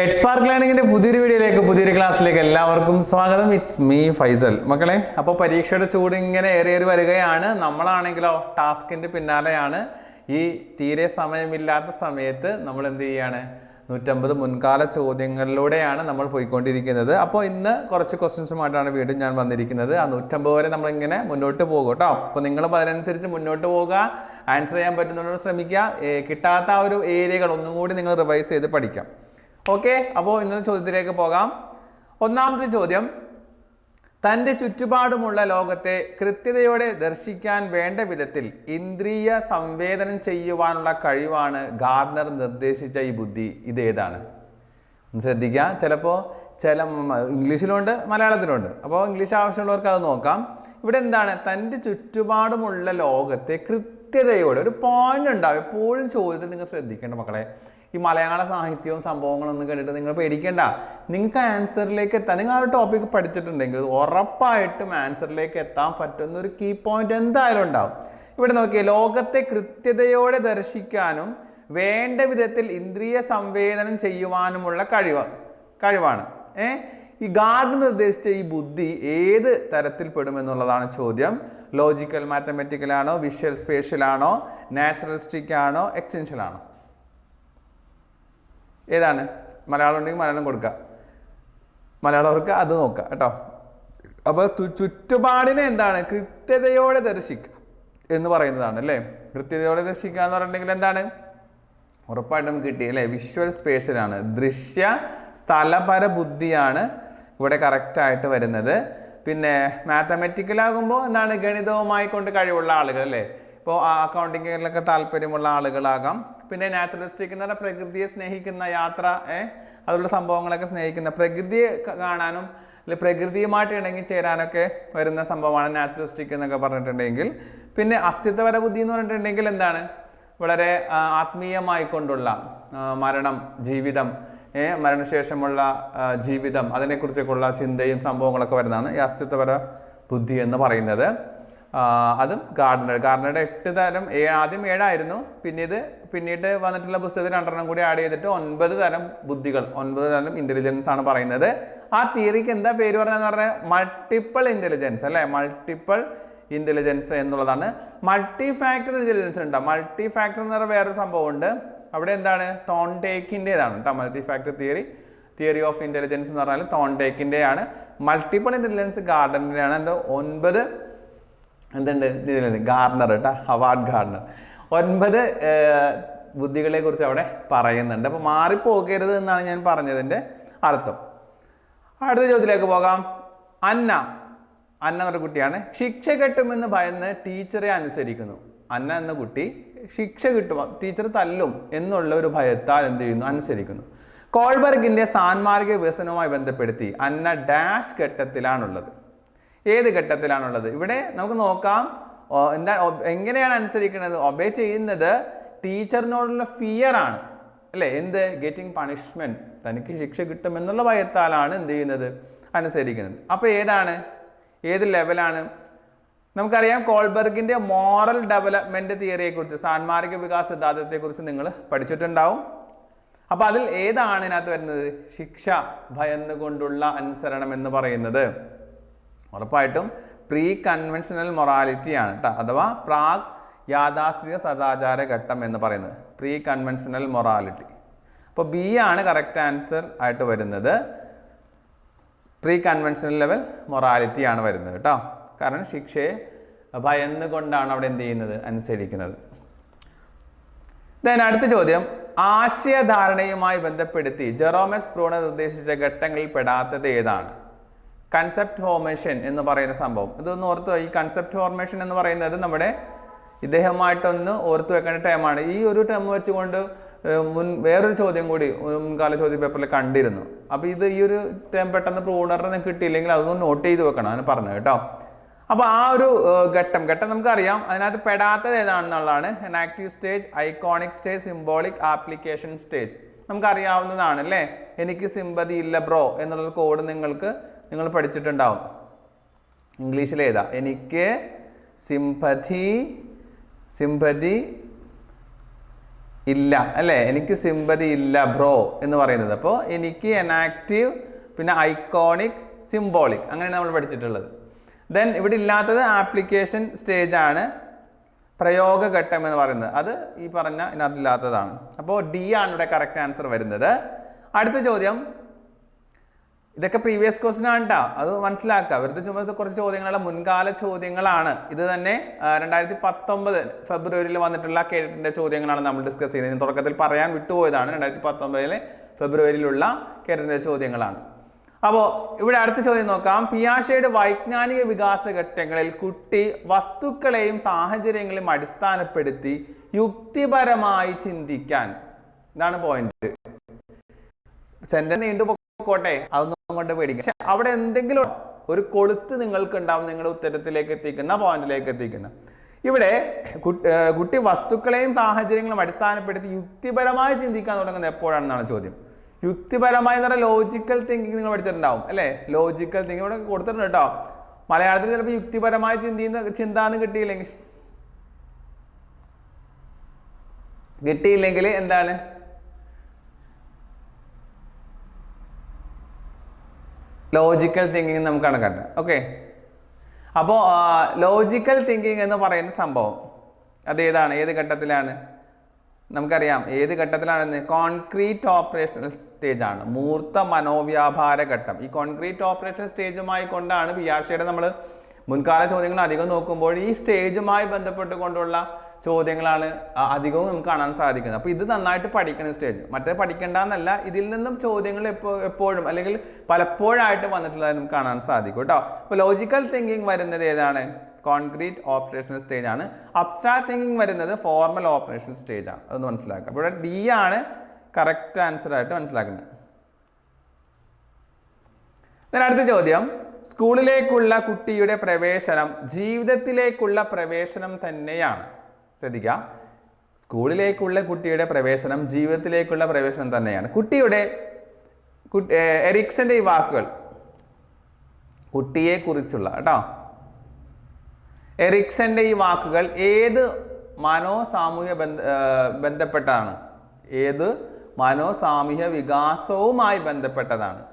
Ed spark ലേണിങ്ങിന്റെ പുതിയൊരു വീഡിയോയിലേക്ക് പുതിയൊരു ക്ലാസ്സിലേക്ക് എല്ലാവർക്കും സ്വാഗതം. ഇറ്റ്സ് മീ ഫൈസൽ മക്കളെ അപ്പോൾ പരീക്ഷയുടെ ചൂട് ഇങ്ങനെ ഏറിയേറി വരികയാണ്. നമ്മളാണെങ്കിലോ ടാസ്കിന്റെ പിന്നാലെയാണ്. ഈ തീരെ സമയമില്ലാത്ത സമയത്ത് നമ്മൾ എന്ത് ചെയ്യാണ്? നൂറ്റമ്പത് മുൻകാല ചോദ്യങ്ങളിലൂടെയാണ് നമ്മൾ പോയിക്കൊണ്ടിരിക്കുന്നത്. അപ്പോൾ ഇന്ന് കുറച്ച് ക്വസ്റ്റ്യൻസുമായിട്ടാണ് വീണ്ടും ഞാൻ വന്നിരിക്കുന്നത്. ആ നൂറ്റമ്പത് വരെ നമ്മളിങ്ങനെ മുന്നോട്ട് പോകും കേട്ടോ. അപ്പോൾ നിങ്ങൾ അതിനനുസരിച്ച് മുന്നോട്ട് പോവുക ആൻസർ ചെയ്യാൻ പറ്റുന്നുണ്ടോ ശ്രമിക്കുക. കിട്ടാത്ത ആ ഒരു ഏരിയകൾ ഒന്നും കൂടി നിങ്ങൾ റിവൈസ് ചെയ്ത് പഠിക്കാം. ഓക്കെ അപ്പോൾ ഇന്നത്തെ ചോദ്യത്തിലേക്ക് പോകാം. ഒന്നാമത്തെ ചോദ്യം. തന്റെ ചുറ്റുപാടുമുള്ള ലോകത്തെ കൃത്യതയോടെ ദർശിക്കാൻ വേണ്ട വിധത്തിൽ ഇന്ദ്രിയ സംവേദനം ചെയ്യുവാനുള്ള കഴിവാണ് ഗാർഡനർ നിർദ്ദേശിച്ച ഈ ബുദ്ധി. ഇതേതാണ് ഒന്ന് ശ്രദ്ധിക്കുക ചിലപ്പോൾ ചില ഇംഗ്ലീഷിലുണ്ട് മലയാളത്തിലുണ്ട്. അപ്പോൾ ഇംഗ്ലീഷ് ആവശ്യമുള്ളവർക്ക് അത് നോക്കാം. ഇവിടെ എന്താണ്? തന്റെ ചുറ്റുപാടുമുള്ള ലോകത്തെ കൃത്യതയോടെ ഒരു പോയിന്റ് ഉണ്ടാവും. എപ്പോഴും ചോദ്യത്തിൽ നിങ്ങൾ ശ്രദ്ധിക്കേണ്ട മക്കളെ ഈ മലയാള സാഹിത്യവും സംഭവങ്ങളും സംഭവങ്ങളൊന്നും കണ്ടിട്ട് നിങ്ങൾ പേടിക്കേണ്ട. നിങ്ങൾക്ക് ആൻസറിലേക്ക് എത്താൻ നിങ്ങൾ ആ ഒരു ടോപ്പിക് പഠിച്ചിട്ടുണ്ടെങ്കിൽ ഉറപ്പായിട്ടും ആൻസറിലേക്ക് എത്താൻ പറ്റുന്ന ഒരു കീ പോയിന്റ് എന്തായാലും ഉണ്ടാവും. ഇവിടെ നോക്കിയേ ലോകത്തെ കൃത്യതയോടെ ദർശിക്കാനും വേണ്ട വിധത്തിൽ ഇന്ദ്രിയ സംവേദനം ചെയ്യുവാനുമുള്ള കഴിവ് കഴിവാണ്. ഏ? ഈ ഗാർഡ് നിർദ്ദേശിച്ച ഈ ബുദ്ധി ഏത് തരത്തിൽ പെടുമെന്നുള്ളതാണ് ചോദ്യം. ലോജിക്കൽ മാത്തമെറ്റിക്കൽ ആണോ വിഷ്വൽ സ്പേഷ്യൽ ആണോ നാച്ചുറലിസ്റ്റിക് ആണോ എക്സ്റ്റൻഷ്യൽ ആണോ? ഏതാണ്? മലയാളം ഉണ്ടെങ്കിൽ മലയാളം കൊടുക്കുക മലയാളവർക്ക് അത് നോക്കുക കേട്ടോ. അപ്പോൾ ചുറ്റുപാടിനെ എന്താണ്? കൃത്യതയോടെ ദർശിക്കുക എന്ന് പറയുന്നതാണ് അല്ലേ? കൃത്യതയോടെ ദർശിക്കുക എന്ന് പറഞ്ഞിട്ടുണ്ടെങ്കിൽ എന്താണ്? ഉറപ്പായിട്ടും കിട്ടി അല്ലേ? വിഷ്വൽ സ്പേഷ്യലാണ് ദൃശ്യ സ്ഥലപര ബുദ്ധിയാണ് ഇവിടെ കറക്റ്റായിട്ട് വരുന്നത്. പിന്നെ മാത്തമെറ്റിക്കൽ ആകുമ്പോൾ എന്താണ്? ഗണിതവുമായി കൊണ്ട് കഴിവുള്ള ആളുകൾ അല്ലേ? ഇപ്പോൾ അക്കൗണ്ടിങ്ങിലൊക്കെ താല്പര്യമുള്ള ആളുകളാകാം. പിന്നെ നാച്ചുറലിസ്റ്റിക് എന്ന് പറഞ്ഞാൽ പ്രകൃതിയെ സ്നേഹിക്കുന്ന യാത്ര ഏഹ് അതുള്ള സംഭവങ്ങളൊക്കെ സ്നേഹിക്കുന്ന. പ്രകൃതിയെ കാണാനും അല്ലെ പ്രകൃതിയുമായിട്ട് ഇണങ്ങി ചേരാനൊക്കെ വരുന്ന സംഭവമാണ് നാച്ചുറലിസ്റ്റിക് എന്നൊക്കെ പറഞ്ഞിട്ടുണ്ടെങ്കിൽ. പിന്നെ അസ്തിത്വപര ബുദ്ധി എന്ന് പറഞ്ഞിട്ടുണ്ടെങ്കിൽ എന്താണ്? വളരെ ആത്മീയമായിക്കൊണ്ടുള്ള ആത്മീയമായി കൊണ്ടുള്ള മരണം ജീവിതം മരണശേഷമുള്ള ജീവിതം അതിനെക്കുറിച്ചൊക്കെയുള്ള ചിന്തയും സംഭവങ്ങളൊക്കെ വരുന്നതാണ് ഈ അസ്തിത്വപര ബുദ്ധി എന്ന് പറയുന്നത്. അതും ഗാർഡനർ. ഗാർഡനറുടെ എട്ട് തരം ഏഴ് ആദ്യം ഏഴായിരുന്നു. പിന്നീട് പിന്നീട് വന്നിട്ടുള്ള പുസ്തകത്തിൽ രണ്ടെണ്ണം കൂടി ആഡ് ചെയ്തിട്ട് ഒൻപത് തരം ബുദ്ധികൾ ഒൻപത് തരം ഇന്റലിജൻസ് ആണ് പറയുന്നത്. ആ തിയറിക്ക് എന്താ പേര് പറഞ്ഞതെന്ന് പറഞ്ഞാൽ മൾട്ടിപ്പിൾ ഇന്റലിജൻസ് അല്ലേ? മൾട്ടിപ്പിൾ ഇന്റലിജൻസ് എന്നുള്ളതാണ്. മൾട്ടി ഫാക്ടർ ഇന്റലിജൻസ് ഉണ്ടോ. മൾട്ടി ഫാക്ടർ എന്ന് പറഞ്ഞ വേറൊരു സംഭവം ഉണ്ട് അവിടെ എന്താണ്? തോൺടേക്കിന്റെതാണ് കേട്ടോ multi factor theory theory of intelligence എന്ന് പറഞ്ഞാൽ തോൺടേക്കിന്റെയാണ് മൾട്ടിപ്പിൾ ഇന്റലിജൻസ് ഗാർഡനിലാണ് എന്താ? ഒൻപത് എന്തുണ്ട്? ഇതിലുണ്ട്. ഗാർഡനർ കേട്ടോ. അവാർഡ് ഗാർഡനർ ഒൻപത് ബുദ്ധികളെക്കുറിച്ച് ബുദ്ധികളെ കുറിച്ച് അവിടെ പറയുന്നുണ്ട്. അപ്പോൾ മാറിപ്പോകരുത് എന്നാണ് ഞാൻ പറഞ്ഞതിന്റെ അർത്ഥം. അടുത്ത ചോദ്യത്തിലേക്ക് പോകാം. അന്ന. അന്ന എന്നൊരു കുട്ടിയാണ്. ശിക്ഷ കിട്ടുമെന്ന് ഭയന്ന് ടീച്ചറെ അനുസരിക്കുന്നു. അന്ന എന്ന കുട്ടി ശിക്ഷ കിട്ടും. ടീച്ചർ തല്ലും എന്നുള്ള ഒരു ഭയത്താൽ എന്ത് ചെയ്യുന്നു? അനുസരിക്കുന്നു. കോൾബർഗിന്റെ സാൻമാർഗിക വികസനവുമായി ബന്ധപ്പെടുത്തി അന്ന ഡാഷ് ഘട്ടത്തിലാണുള്ളത്. ഏത് ഘട്ടത്തിലാണുള്ളത്? ഇവിടെ നമുക്ക് നോക്കാം. എന്താ എങ്ങനെയാണ് അനുസരിക്കുന്നത്? ഒബേ ചെയ്യുന്നത് ടീച്ചറിനോടുള്ള ഫിയർ ആണ്. അല്ലേ? എന്ത്? ഗെറ്റിംഗ് പണിഷ്മെന്റ് തനിക്ക് ശിക്ഷ കിട്ടുമെന്നുള്ള ഭയത്താലാണ് എന്ത് ചെയ്യുന്നത്? അനുസരിക്കുന്നത്. അപ്പോൾ ഏതാണ്? ഏത് ലെവലാണ് നമുക്കറിയാം കോൾബർഗിന്റെ മോറൽ ഡെവലപ്മെന്റ് തിയറിയെക്കുറിച്ച് സാൻമാർഗിക വികാസ സിദ്ധാന്തത്തെ കുറിച്ച് നിങ്ങൾ പഠിച്ചിട്ടുണ്ടാവും. അപ്പോൾ അതിൽ ഏതാണ് ഇതിനകത്ത് വരുന്നത്? ശിക്ഷ ഭയന്നുകൊണ്ടുള്ള അനുസരണം എന്ന് പറയുന്നത്. ഉറപ്പായിട്ടും പ്രീ കൺവെൻഷണൽ മൊറാലിറ്റി ആണ് കേട്ടോ അഥവാ പ്രാഗ് യാഥാസ്ഥിതിക സദാചാര ഘട്ടം എന്ന് പറയുന്നത്. പ്രീ കൺവെൻഷണൽ മൊറാലിറ്റി അപ്പോൾ ബി ആണ് കറക്റ്റ് ആൻസർ ആയിട്ട് വരുന്നത്. പ്രീ കൺവെൻഷണൽ ലെവൽ മൊറാലിറ്റി ആണ് വരുന്നത് കേട്ടോ കാരണം ശിക്ഷയെ ഭയന്നുകൊണ്ടാണ് അവിടെ എന്ത് ചെയ്യുന്നത്? അനുസരിക്കുന്നത്. ദെൻ അടുത്ത ചോദ്യം. ആശയധാരണയുമായി ബന്ധപ്പെടുത്തി ജെറോമസ് പ്രൂണ നിർദ്ദേശിച്ച ഘട്ടങ്ങളിൽ പെടാത്തത് ഏതാണ്? കൺസെപ്റ്റ് ഫോർമേഷൻ എന്ന് പറയുന്ന സംഭവം. ഇതൊന്ന് ഓർത്ത് ഈ കൺസെപ്റ്റ് ഫോർമേഷൻ എന്ന് പറയുന്നത് നമ്മുടെ ഇദ്ദേഹമായിട്ടൊന്ന് ഓർത്ത് വെക്കേണ്ട ടൈമാണ് ഈ ഒരു ടേം വെച്ചുകൊണ്ട് മുൻ വേറൊരു ചോദ്യം കൂടി മുൻകാല ചോദ്യ പേപ്പറിൽ കണ്ടിരുന്നു. അപ്പോൾ ഇത് ഈ ഒരു ടേം പെട്ടെന്ന് പ്രൂണറിന് കിട്ടിയില്ലെങ്കിൽ അതൊന്ന് നോട്ട് ചെയ്ത് വെക്കണം. അതിന് പറഞ്ഞു കേട്ടോ. അപ്പോൾ ആ ഒരു ഘട്ടം ഘട്ടം നമുക്കറിയാം. അതിനകത്ത് പെടാത്തത് ഏതാണെന്നുള്ളതാണ്. Active stage iconic stage symbolic application stage നമുക്കറിയാവുന്നതാണ് അല്ലേ? എനിക്ക് സിമ്പതി ഇല്ല ബ്രോ എന്നുള്ള കോഡ് നിങ്ങൾക്ക് നിങ്ങൾ പഠിച്ചിട്ടുണ്ടാവും. ഇംഗ്ലീഷിൽ ഏതാ എനിക്ക് സിംപതി സിംപതി ഇല്ല. അല്ലേ? എനിക്ക് സിംപതി ഇല്ല ബ്രോ എന്ന് പറയുന്നത്. അപ്പോൾ എനിക്ക് അനാക്റ്റീവ് പിന്നെ ഐക്കോണിക് സിംബോളിക് അങ്ങനെയാണ് നമ്മൾ പഠിച്ചിട്ടുള്ളത്. ദെൻ ഇവിടെ ഇല്ലാത്തത് ആപ്ലിക്കേഷൻ സ്റ്റേജാണ് പ്രയോഗഘട്ടം എന്ന് പറയുന്നത്. അത് ഈ പറഞ്ഞ ഇതിനകത്തില്ലാത്തതാണ് അപ്പോൾ ഡി ആണ് ഇവിടെ കറക്റ്റ് ആൻസർ വരുന്നത്. അടുത്ത ചോദ്യം. ഇതൊക്കെ പ്രീവിയസ് ക്വസ്റ്റൻ ആണ് കേട്ടോ അത് മനസ്സിലാക്കുക വെറുതെ ചുമത്തെ കുറച്ച് ചോദ്യങ്ങളുടെ മുൻകാല ചോദ്യങ്ങളാണ്. ഇത് തന്നെ രണ്ടായിരത്തി പത്തൊമ്പത് ഫെബ്രുവരിയിൽ വന്നിട്ടുള്ള കേരളത്തിന്റെ ചോദ്യങ്ങളാണ് നമ്മൾ ഡിസ്കസ് ചെയ്യുന്നത് ഞാൻ തുടക്കത്തിൽ പറയാൻ വിട്ടുപോയതാണ് രണ്ടായിരത്തി പത്തൊമ്പതിലെ ഫെബ്രുവരിയിലുള്ള കേരളത്തിന്റെ ചോദ്യങ്ങളാണ്. അപ്പോൾ ഇവിടെ അടുത്ത ചോദ്യം നോക്കാം. പിയാഷയുടെ വൈജ്ഞാനിക വികാസ ഘട്ടങ്ങളിൽ കുട്ടി വസ്തുക്കളെയും സാഹചര്യങ്ങളെയും അടിസ്ഥാനപ്പെടുത്തി യുക്തിപരമായി ചിന്തിക്കാൻ. ഇതാണ് പോയിന്റ് സെന്റർ നീണ്ടു പോട്ടെ അതൊന്നും കൊണ്ട് പേടിക്കുക പക്ഷെ അവിടെ എന്തെങ്കിലും ഒരു കൊളുത്ത് നിങ്ങൾക്ക് ഉണ്ടാവും നിങ്ങളുടെ ഉത്തരത്തിലേക്ക് എത്തിക്കുന്ന പോയിന്റിലേക്ക് എത്തിക്കുന്ന. ഇവിടെ കുട്ടി വസ്തുക്കളെയും സാഹചര്യങ്ങളും അടിസ്ഥാനപ്പെടുത്തി യുക്തിപരമായി ചിന്തിക്കാൻ തുടങ്ങുന്നത് എപ്പോഴാണെന്നാണ് ചോദ്യം. യുക്തിപരമായി എന്ന് ലോജിക്കൽ തിങ്കിങ് നിങ്ങൾ പഠിച്ചിട്ടുണ്ടാവും അല്ലേ? ലോജിക്കൽ തിങ്കിങ് ഇവിടെ കൊടുത്തിട്ടുണ്ട് കേട്ടോ. മലയാളത്തിൽ ചിലപ്പോൾ യുക്തിപരമായ ചിന്തിന്ന് ചിന്ത എന്ന് കിട്ടിയില്ലെങ്കിൽ. കിട്ടിയില്ലെങ്കിൽ എന്താണ്? ലോജിക്കൽ തിങ്കിങ് നമുക്ക് കണക്കാക്കാം ഓക്കെ അപ്പോൾ ലോജിക്കൽ തിങ്കിങ് എന്ന് പറയുന്ന സംഭവം അത് ഏതാണ് ഏത് ഘട്ടത്തിലാണ്? നമുക്കറിയാം. ഏത് ഘട്ടത്തിലാണെന്ന്? കോൺക്രീറ്റ് ഓപ്പറേഷണൽ സ്റ്റേജ് ആണ്. മൂർത്ത മനോവ്യാപാര ഘട്ടം. ഈ കോൺക്രീറ്റ് ഓപ്പറേഷണൽ സ്റ്റേജുമായി കൊണ്ടാണ് പിയാഷയുടെ നമ്മൾ മുൻകാല ചോദ്യങ്ങൾ അധികം നോക്കുമ്പോൾ ഈ സ്റ്റേജുമായി ബന്ധപ്പെട്ടുകൊണ്ടുള്ള ചോദ്യങ്ങളാണ് അധികവും നമുക്ക് കാണാൻ സാധിക്കുന്നത്. അപ്പോൾ ഇത് നന്നായിട്ട് പഠിക്കണം സ്റ്റേജ് മറ്റേ പഠിക്കേണ്ടെന്നല്ല ഇതിൽ നിന്നും ചോദ്യങ്ങൾ എപ്പോ എപ്പോഴും അല്ലെങ്കിൽ പലപ്പോഴായിട്ട് വന്നിട്ടുള്ളതായി നമുക്ക് കാണാൻ സാധിക്കും കേട്ടോ. അപ്പോൾ ലോജിക്കൽ തിങ്കിങ് വരുന്നത് ഏതാണ്? കോൺക്രീറ്റ് ഓപ്പറേഷണൽ സ്റ്റേജ് ആണ്. അബ്സ്ട്രാക്ട് തിങ്കിങ് വരുന്നത് ഫോർമൽ ഓപ്പറേഷണൽ സ്റ്റേജ് ആണ്. അതൊന്ന് മനസ്സിലാക്കുക അപ്പോൾ ഇവിടെ ഡി ആണ് കറക്റ്റ് ആൻസർ ആയിട്ട് മനസ്സിലാക്കുന്നത്. അടുത്ത ചോദ്യം. സ്കൂളിലേക്കുള്ള കുട്ടിയുടെ പ്രവേശനം ജീവിതത്തിലേക്കുള്ള പ്രവേശനം തന്നെയാണ്. ശ്രദ്ധിക്കുക. സ്കൂളിലേക്കുള്ള കുട്ടിയുടെ പ്രവേശനം ജീവിതത്തിലേക്കുള്ള പ്രവേശനം തന്നെയാണ്. കുട്ടിയുടെ എറിക്സന്റെ ഈ വാക്കുകൾ കുട്ടിയെ കുറിച്ചുള്ള കേട്ടോ. എറിക്സന്റെ ഈ വാക്കുകൾ ഏത് മനോസാമൂഹ്യ ബന്ധ ബന്ധപ്പെട്ടാണ്? ഏത് മനോസാമൂഹ്യ വികാസവുമായി ബന്ധപ്പെട്ടതാണ്?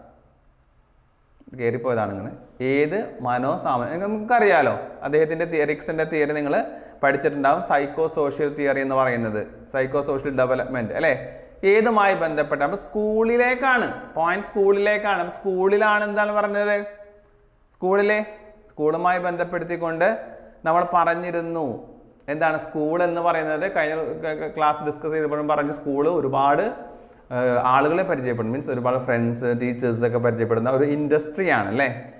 കയറിപ്പോയതാണ് ഇങ്ങനെ ഏത് മനോസാമൂഹ്യ നമുക്കറിയാലോ അദ്ദേഹത്തിന്റെ എറിക്സന്റെ തിയറി നിങ്ങൾ പഠിച്ചിട്ടുണ്ടാവും സൈക്കോ സോഷ്യൽ തിയറി എന്ന് പറയുന്നത്. സൈക്കോ സോഷ്യൽ ഡെവലപ്മെന്റ് അല്ലേ? ഏതുമായി ബന്ധപ്പെട്ട? അപ്പോൾ സ്കൂളിലേക്കാണ്. പോയിന്റ് സ്കൂളിലേക്കാണ്. അപ്പോൾ സ്കൂളിലാണ് എന്താണ് പറഞ്ഞത്? സ്കൂളിലെ? സ്കൂളുമായി ബന്ധപ്പെടുത്തിക്കൊണ്ട് നമ്മൾ പറഞ്ഞിരുന്നു. എന്താണ് സ്കൂൾ എന്ന് പറയുന്നത്? കഴിഞ്ഞ ക്ലാസ് ഡിസ്കസ് ചെയ്തപ്പോഴും പറഞ്ഞു സ്കൂൾ ഒരുപാട് ആളുകളെ പരിചയപ്പെടും മീൻസ് ഒരുപാട് ഫ്രണ്ട്സ് ടീച്ചേഴ്സ് ഒക്കെ പരിചയപ്പെടുന്ന ഒരു ഇൻഡസ്ട്രിയാണ് അല്ലേ?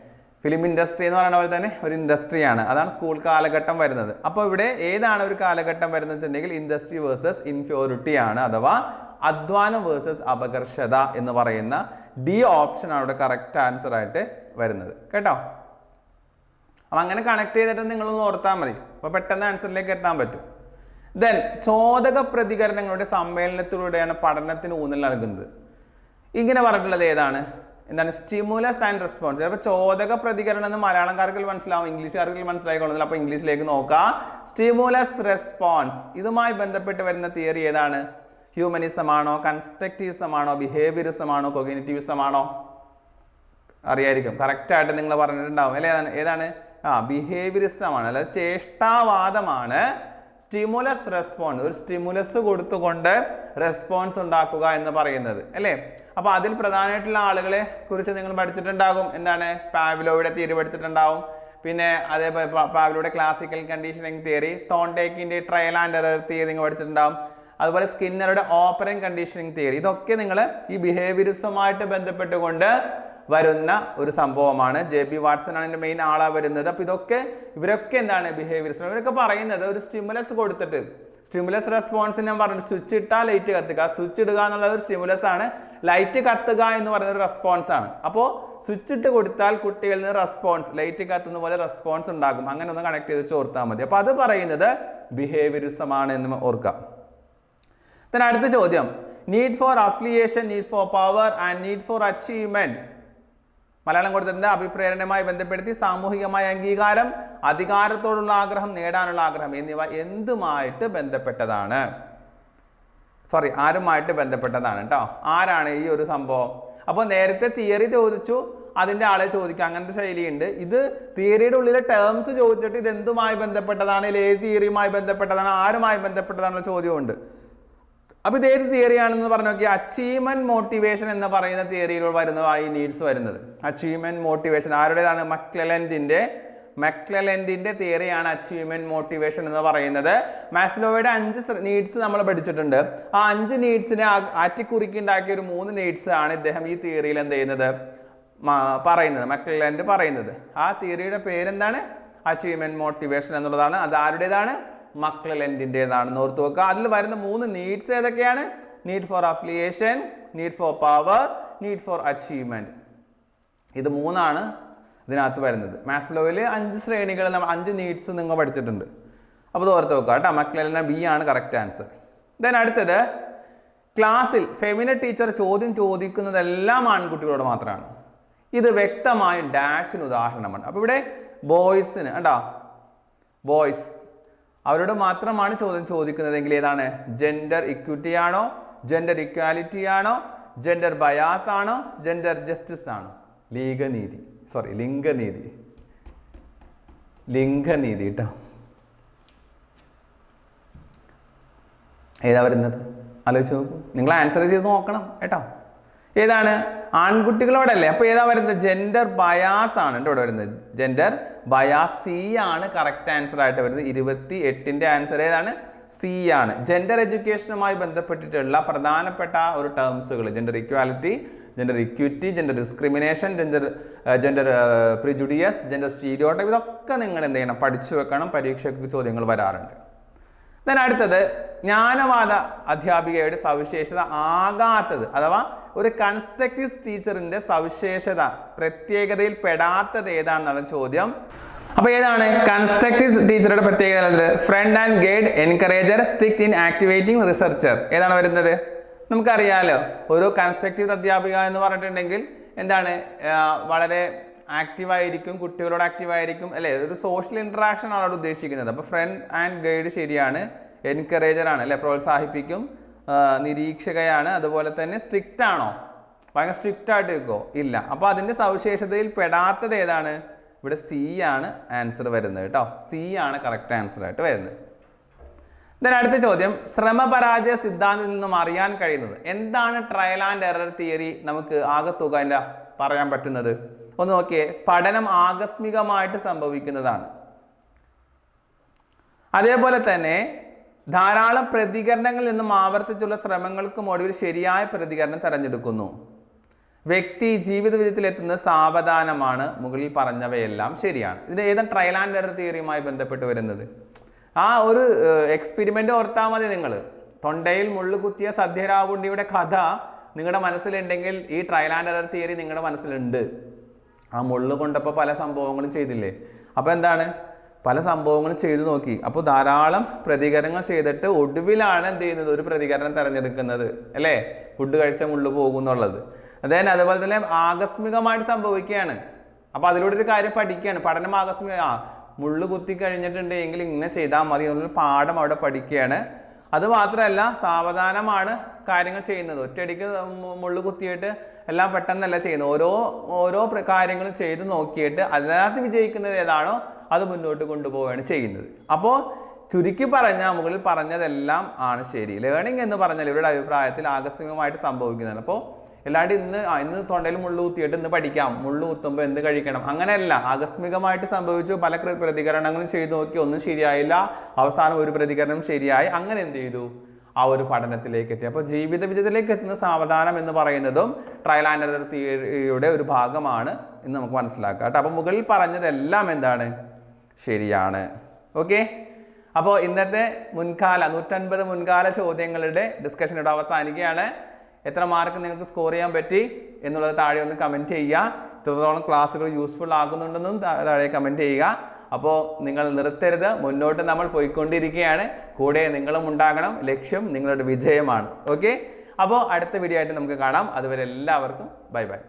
ഫിലിം ഇൻഡസ്ട്രി എന്ന് പറയുന്ന പോലെ തന്നെ ഒരു ഇൻഡസ്ട്രിയാണ് അതാണ് സ്കൂൾ കാലഘട്ടം വരുന്നത്. അപ്പോൾ ഇവിടെ ഏതാണ് ഒരു കാലഘട്ടം വരുന്നത് വെച്ചിട്ടുണ്ടെങ്കിൽ ഇൻഡസ്ട്രി വേഴ്സസ് ഇൻഫ്യോറിറ്റി ആണ് അഥവാ അധ്വാനം വേഴ്സസ് അപകർഷത എന്ന് പറയുന്ന ഡി ഓപ്ഷൻ ആണ് ഇവിടെ കറക്റ്റ് ആൻസർ ആയിട്ട് വരുന്നത്. കേട്ടോ? അപ്പം അങ്ങനെ കണക്ട് ചെയ്തിട്ട് നിങ്ങളൊന്ന് ഓർത്താൽ മതി. അപ്പോൾ പെട്ടെന്ന് ആൻസറിലേക്ക് എത്താൻ പറ്റും. ദെൻ ചോദക പ്രതികരണങ്ങളുടെ സമ്മേളനത്തിലൂടെയാണ് പഠനത്തിന് ഊന്നൽ നൽകുന്നത്. ഇങ്ങനെ പറഞ്ഞിട്ടുള്ളത് ഏതാണ്? എന്താണ് സ്റ്റിമുലസ് ആൻഡ് റെസ്പോൺസ് ചിലപ്പോൾ ചോദക പ്രതികരണം എന്ന് മലയാളംകാർക്ക് മനസ്സിലാവും ഇംഗ്ലീഷുകാർക്ക് മനസ്സിലായിക്കൊള്ളുന്നില്ല അപ്പോൾ ഇംഗ്ലീഷിലേക്ക് നോക്കാം. സ്റ്റിമുലസ് റെസ്പോൺസ് ഇതുമായി ബന്ധപ്പെട്ട് വരുന്ന തിയറി ഏതാണ്? ഹ്യൂമനിസം ആണോ കൺസ്ട്രക്റ്റീവിസം ആണോ ബിഹേവിയറിസം ആണോ കൊഗ്നേറ്റീവിസം ആണോ? അറിയായിരിക്കും. കറക്റ്റായിട്ട് നിങ്ങൾ പറഞ്ഞിട്ടുണ്ടാവും. അല്ലേ? ഏതാണ്? ഏതാണ്? ആ ബിഹേവിയറിസ്റ്റമാണ് അല്ലെ ചേഷ്ടാവാദമാണ്. സ്റ്റിമുലസ് റെസ്പോൺസ് ഒരു സ്റ്റിമുലസ് കൊടുത്തുകൊണ്ട് റെസ്പോൺസ് ഉണ്ടാക്കുക എന്ന് പറയുന്നത് അല്ലേ? അപ്പോൾ അതിൽ പ്രധാനമായിട്ടുള്ള ആളുകളെ കുറിച്ച് നിങ്ങൾ പഠിച്ചിട്ടുണ്ടാകും. എന്താണ്? പാവ്ലോയുടെ തിയറി പഠിച്ചിട്ടുണ്ടാകും പിന്നെ അതേപോലെ പാവിലോയുടെ ക്ലാസിക്കൽ കണ്ടീഷനിങ് തിയറി തോണ്ടേക്കിന്റെ ട്രയൽ ആൻഡ് എറർ തിയറി നിങ്ങൾ പഠിച്ചിട്ടുണ്ടാകും അതുപോലെ സ്കിന്നറുടെ ഓപ്പറിങ് കണ്ടീഷനിങ് തിയറി ഇതൊക്കെ നിങ്ങൾ ഈ ബിഹേവിയറിസവുമായിട്ട് ബന്ധപ്പെട്ടുകൊണ്ട് വരുന്ന ഒരു സംഭവമാണ്. ജെ ബി വാട്സൺ ആണ് എന്റെ മെയിൻ ആളാ വരുന്നത്. അപ്പോൾ ഇതൊക്കെ ഇവരൊക്കെ എന്താണ് ബിഹേവിയർസ് ഇവരൊക്കെ പറയുന്നത് ഒരു സ്റ്റിമുലസ് കൊടുത്തിട്ട്. സ്റ്റിമുലസ് റെസ്പോൺസ് ഞാൻ പറഞ്ഞു സ്വിച്ച് ഇട്ടാൽ ലൈറ്റ് കത്തുക. സ്വിച്ച് ഇടുക എന്നുള്ള ഒരു സ്റ്റിമുലസ് ആണ്. ലൈറ്റ് കത്തുക എന്ന് പറയുന്ന ഒരു റെസ്പോൺസ് ആണ്. അപ്പോൾ സ്വിച്ച് ഇട്ട് കൊടുത്താൽ കുട്ടികളിൽ നിന്ന് റെസ്പോൺസ് ലൈറ്റ് കത്തുന്ന പോലെ റെസ്പോൺസ് ഉണ്ടാകും. അങ്ങനെ ഒന്ന് കണക്ട് ചെയ്ത് ചോർത്താൽ മതി. അപ്പോൾ അത് പറയുന്നത് ബിഹേവിയറിസം ആണ് എന്ന് ഓർക്കാം അടുത്ത ചോദ്യം. Need for affiliation need for power and need for achievement Malayalam കൊടുത്തിട്ടുണ്ട്. അഭിപ്രേരണയുമായി ബന്ധപ്പെടുത്തി സാമൂഹികമായ അംഗീകാരം അധികാരത്തോടുള്ള ആഗ്രഹം നേടാനുള്ള ആഗ്രഹം എന്നിവ എന്തുമായിട്ട് ബന്ധപ്പെട്ടതാണ്? സോറി ആരുമായിട്ട് ബന്ധപ്പെട്ടതാണ് കേട്ടോ ആരാണ് ഈ ഒരു സംഭവം? അപ്പോൾ നേരത്തെ തിയറി ചോദിച്ചു. അതിന്റെ ആളെ ചോദിക്കുക അങ്ങനത്തെ ശൈലിയുണ്ട്. ഇത് തിയറിയുടെ ഉള്ളിലെ ടേംസ് ചോദിച്ചിട്ട് ഇത് എന്തുമായി ബന്ധപ്പെട്ടതാണ് ഏത് തിയറിയുമായി ബന്ധപ്പെട്ടതാണ്? ആരുമായി ബന്ധപ്പെട്ടതാണുള്ള ചോദ്യമുണ്ട് അപ്പോൾ ഇത് ഏത് തിയറിയാണെന്ന് പറഞ്ഞു നോക്കി അച്ചീവ്മെന്റ് മോട്ടിവേഷൻ എന്ന് പറയുന്ന തിയറിയിൽ വരുന്ന ഈ നീഡ്സ് വരുന്നത്. അച്ചീവ്മെന്റ് മോട്ടിവേഷൻ ആരുടേതാണ്? മക്ലെലൻഡിന്റെ മക്ലലൻഡിന്റെ തിയറിയാണ് അച്ചീവ്മെന്റ് മോട്ടിവേഷൻ എന്ന് പറയുന്നത്. മാസ്ലോയുടെ അഞ്ച് നീഡ്സ് നമ്മൾ പഠിച്ചിട്ടുണ്ട്. ആ അഞ്ച് നീഡ്സിനെ ആറ്റിക്കുറിക്കുണ്ടാക്കിയ ഒരു മൂന്ന് നീഡ്സ് ആണ് ഇദ്ദേഹം ഈ തിയറിയിൽ എന്ത് ചെയ്യുന്നത്? പറയുന്നത് മക്ലലൻഡ് പറയുന്നത്. ആ തിയറിയുടെ പേരെന്താണ്? അച്ചീവ്മെന്റ് മോട്ടിവേഷൻ എന്നുള്ളതാണ്. അത് ആരുടേതാണ്? മക്ലെലൻഡിന്റെതാണെന്ന് ഓർത്ത് വെക്കുക. അതിൽ വരുന്ന മൂന്ന് നീഡ്സ് ഏതൊക്കെയാണ്? Need for affiliation need for power need for achievement ഇത് മൂന്നാണ് ഇതിനകത്ത് വരുന്നത്. മാസ്ലോയിൽ അഞ്ച് ശ്രേണികൾ നമ്മൾ അഞ്ച് നീഡ്സ് നിങ്ങൾ പഠിച്ചിട്ടുണ്ട്. അപ്പോൾ ഓർത്ത് വെക്കുക കേട്ടോ. മക്കളെല്ലാം ബി ആണ് കറക്റ്റ് ആൻസർ ദെൻ അടുത്തത് ക്ലാസ്സിൽ ഫെമിന ടീച്ചർ ചോദ്യം ചോദിക്കുന്നതെല്ലാം ആൺകുട്ടികളോട് മാത്രമാണ്. ഇത് വ്യക്തമായ ഡാഷിന് ഉദാഹരണമാണ്. അപ്പോൾ ഇവിടെ ബോയ്സിന് കണ്ടോ? ബോയ്സ് അവരോട് മാത്രമാണ് ചോദ്യം ചോദിക്കുന്നതെങ്കിൽ ഏതാണ്? ജെൻഡർ ഇക്വിറ്റി ആണോ? ജെൻഡർ ഇക്വാലിറ്റി ആണോ? ജെൻഡർ ബയാസ് ആണോ? ജെൻഡർ ജസ്റ്റിസ് ആണോ? ലീഗനീതി. സോറി ലിംഗനീതി. ലിംഗനീതി കേട്ടോ ഏതാ വരുന്നത്? ആലോചിച്ച് നോക്കൂ. നിങ്ങൾ ആൻസർ ചെയ്ത് നോക്കണം കേട്ടോ. ഏതാണ്? ആൺകുട്ടികളോടല്ലേ. അപ്പോൾ ഏതാ വരുന്നത്? ജെൻഡർ ബയാസ് ആണ് കേട്ടോ ഇവിടെ വരുന്നത്. ജെൻഡർ ബയാസ് സി ആണ് കറക്റ്റ് ആൻസർ ആയിട്ട് വരുന്നത്. ഇരുപത്തി എട്ടിന്റെ ആൻസർ ഏതാണ്? സി ആണ്. ജെൻഡർ എഡ്യൂക്കേഷനുമായി ബന്ധപ്പെട്ടിട്ടുള്ള പ്രധാനപ്പെട്ട ഒരു ടേംസുകൾ gender equality gender equity gender discrimination gender gender prejudice gender stereotype ഇതൊക്കെ നിങ്ങൾ എന്ത് ചെയ്യണം? പഠിച്ചു വെക്കണം. പരീക്ഷയ്ക്ക് ചോദ്യങ്ങൾ വരാറുണ്ട്. ദെൻ അടുത്തത് ജ്ഞാനവാദ അധ്യാപികയുടെ സവിശേഷത ആകാത്തത് അഥവാ ഒരു കൺസ്ട്രക്റ്റീവ് ടീച്ചറിന്റെ സവിശേഷത പ്രത്യേകതയിൽ പെടാത്തത് ഏതാണെന്നാണ് ചോദ്യം. അപ്പോൾ ഏതാണ്? കൺസ്ട്രക്റ്റീവ് ടീച്ചറുടെ പ്രത്യേകത friend and guide encourager strict in activating researcher ഏതാണ് വരുന്നത്? നമുക്കറിയാലോ ഒരു കൺസ്ട്രക്റ്റീവ് അധ്യാപിക എന്ന് പറഞ്ഞിട്ടുണ്ടെങ്കിൽ എന്താണ്? വളരെ ആക്റ്റീവായിരിക്കും കുട്ടികളോട് ആക്റ്റീവായിരിക്കും അല്ലേ? ഒരു സോഷ്യൽ ഇൻട്രാക്ഷൻ ആണ് അവിടെ ഉദ്ദേശിക്കുന്നത്. അപ്പോൾ ഫ്രണ്ട് ആൻഡ് ഗൈഡ് ശരിയാണ് എൻകറേജർ ആണ് അല്ലേ? പ്രോത്സാഹിപ്പിക്കും. നിരീക്ഷകയാണ്. അതുപോലെ തന്നെ സ്ട്രിക്റ്റ് ആണോ? ഭയങ്കര സ്ട്രിക്റ്റ് ആയിട്ട് വെക്കോ ഇല്ല. അപ്പോൾ അതിന്റെ സവിശേഷതയിൽ പെടാത്തത് ഏതാണ്? ഇവിടെ സി ആണ് ആൻസർ വരുന്നത് കേട്ടോ. സി ആണ് കറക്റ്റ് ആൻസർ ആയിട്ട് വരുന്നത്. ദെൻ അടുത്ത ചോദ്യം. ശ്രമപരാജയ സിദ്ധാന്തത്തിൽ നിന്നും അറിയാൻ കഴിയുന്നത്. എന്താണ് ട്രയൽ ആൻഡ് എറർ തിയറി നമുക്ക് ആകത്തുക എന്റെ പറയാൻ പറ്റുന്നത്. ഒന്ന് നോക്കിയേ. പഠനം ആകസ്മികമായിട്ട് സംഭവിക്കുന്നതാണ്. അതേപോലെ തന്നെ ധാരാളം പ്രതികരണങ്ങളിൽ നിന്നും ആവർത്തിച്ചുള്ള ശ്രമങ്ങൾക്കും ഒടുവിൽ ശരിയായ പ്രതികരണം തെരഞ്ഞെടുക്കുന്നു. വ്യക്തി ജീവിത വിജയത്തിലെത്തുന്നത് സാവധാനമാണ്. മുകളിൽ പറഞ്ഞവയെല്ലാം ശരിയാണ്. ഇത് ഏതാണ് ട്രയൽ ആൻഡ് എറർ തിയറിയുമായി ബന്ധപ്പെട്ട് വരുന്നത്? ആ ഒരു എക്സ്പെരിമെന്റ് ഓർത്താൽ മതി നിങ്ങൾ തൊണ്ടയിൽ മുള്ളു കുത്തിയ സദ്യരാവുണ്ടിയുടെ കഥ നിങ്ങളുടെ മനസ്സിലുണ്ടെങ്കിൽ ഈ ട്രയൽ ആൻഡ് എറർ തിയറി നിങ്ങളുടെ മനസ്സിലുണ്ട്. ആ മുള്ളു കൊണ്ടപ്പോൾ പല സംഭവങ്ങളും ചെയ്തില്ലേ? അപ്പോൾ എന്താണ്? പല സംഭവങ്ങളും ചെയ്തു നോക്കി. അപ്പോൾ ധാരാളം പ്രതികരണങ്ങൾ ചെയ്തിട്ട് ഒടുവിലാണ് എന്ത് ചെയ്യുന്നത്? ഒരു പ്രതികരണം തിരഞ്ഞെടുക്കുന്നത്. അല്ലേ? ഫുഡ് കഴിച്ച മുള്ളു പോകും എന്നുള്ളത് അതായത് അതുപോലെ തന്നെ ആകസ്മികമായിട്ട് സംഭവിക്കുകയാണ്. അപ്പോൾ അതിലൂടെ ഒരു കാര്യം പഠിക്കുകയാണ്. പഠനം ആകസ്മിക ആ മുള്ളു കുത്തി കഴിഞ്ഞിട്ടുണ്ടെങ്കിൽ ഇങ്ങനെ ചെയ്താൽ മതി എന്നുള്ളൊരു പാഠം അവിടെ പഠിക്കുകയാണ്. അത് മാത്രമല്ല സാവധാനമാണ് കാര്യങ്ങൾ ചെയ്യുന്നത്. ഒറ്റയടിക്ക് മുള്ളു കുത്തിയിട്ട് എല്ലാം പെട്ടെന്നല്ല ചെയ്യുന്നത്. ഓരോ ഓരോ കാര്യങ്ങളും ചെയ്ത് നോക്കിയിട്ട് അതിനകത്ത് വിജയിക്കുന്നത് ഏതാണോ അത് മുന്നോട്ട് കൊണ്ടുപോവുകയാണ് ചെയ്യുന്നത്. അപ്പോൾ ചുരുക്കി പറഞ്ഞ മുകളിൽ പറഞ്ഞതെല്ലാം ആണ് ശരി. ലേണിംഗ് എന്ന് പറഞ്ഞാൽ ഇവരുടെ അഭിപ്രായത്തിൽ ആകസ്മികമായിട്ട് സംഭവിക്കുന്നതാണ്. അപ്പോൾ അല്ലാണ്ട് ഇന്ന് ഇന്ന് തൊണ്ടയിൽ മുള്ളു കുത്തിയിട്ട് ഇന്ന് പഠിക്കാം. മുള്ളു കുത്തുമ്പോൾ എന്ത് കഴിക്കണം? അങ്ങനെയല്ല. ആകസ്മികമായിട്ട് സംഭവിച്ചു. പല പ്രതികരണങ്ങളും ചെയ്തു നോക്കി ഒന്നും ശരിയായില്ല. അവസാനം ഒരു പ്രതികരണം ശരിയായി. അങ്ങനെ എന്ത് ചെയ്തു? ആ ഒരു പഠനത്തിലേക്ക് എത്തി. അപ്പോൾ ജീവിത വിജയത്തിലേക്ക് എത്തുന്ന സാവധാനം എന്ന് പറയുന്നതും ട്രയൽ ആൻഡ് തിയറിയുടെ ഒരു ഭാഗമാണ് എന്ന് നമുക്ക് മനസ്സിലാക്കാം കേട്ടോ. അപ്പോൾ മുകളിൽ പറഞ്ഞതെല്ലാം എന്താണ്? ശരിയാണ്. ഓക്കെ അപ്പോൾ ഇന്നത്തെ മുൻകാല നൂറ്റൻപത് മുൻകാല ചോദ്യങ്ങളുടെ ഡിസ്കഷൻ ഇവിടെ അവസാനിക്കുകയാണ്. എത്ര മാർക്ക് നിങ്ങൾക്ക് സ്കോർ ചെയ്യാൻ പറ്റി എന്നുള്ളത് താഴെ ഒന്ന് കമന്റ് ചെയ്യുക. ഇത്രത്തോളം ക്ലാസ്സുകൾ യൂസ്ഫുൾ ആകുന്നുണ്ടെന്നും താഴെ കമന്റ് ചെയ്യുക. അപ്പോൾ നിങ്ങൾ നിർത്തരുത്. മുന്നോട്ട് നമ്മൾ പോയിക്കൊണ്ടിരിക്കുകയാണ്. കൂടെ നിങ്ങളും ഉണ്ടാകണം. ലക്ഷ്യം നിങ്ങളുടെ വിജയമാണ്. ഓക്കെ അപ്പോൾ അടുത്ത വീഡിയോ ആയിട്ട് നമുക്ക് കാണാം. അതുവരെ എല്ലാവർക്കും ബൈ ബൈ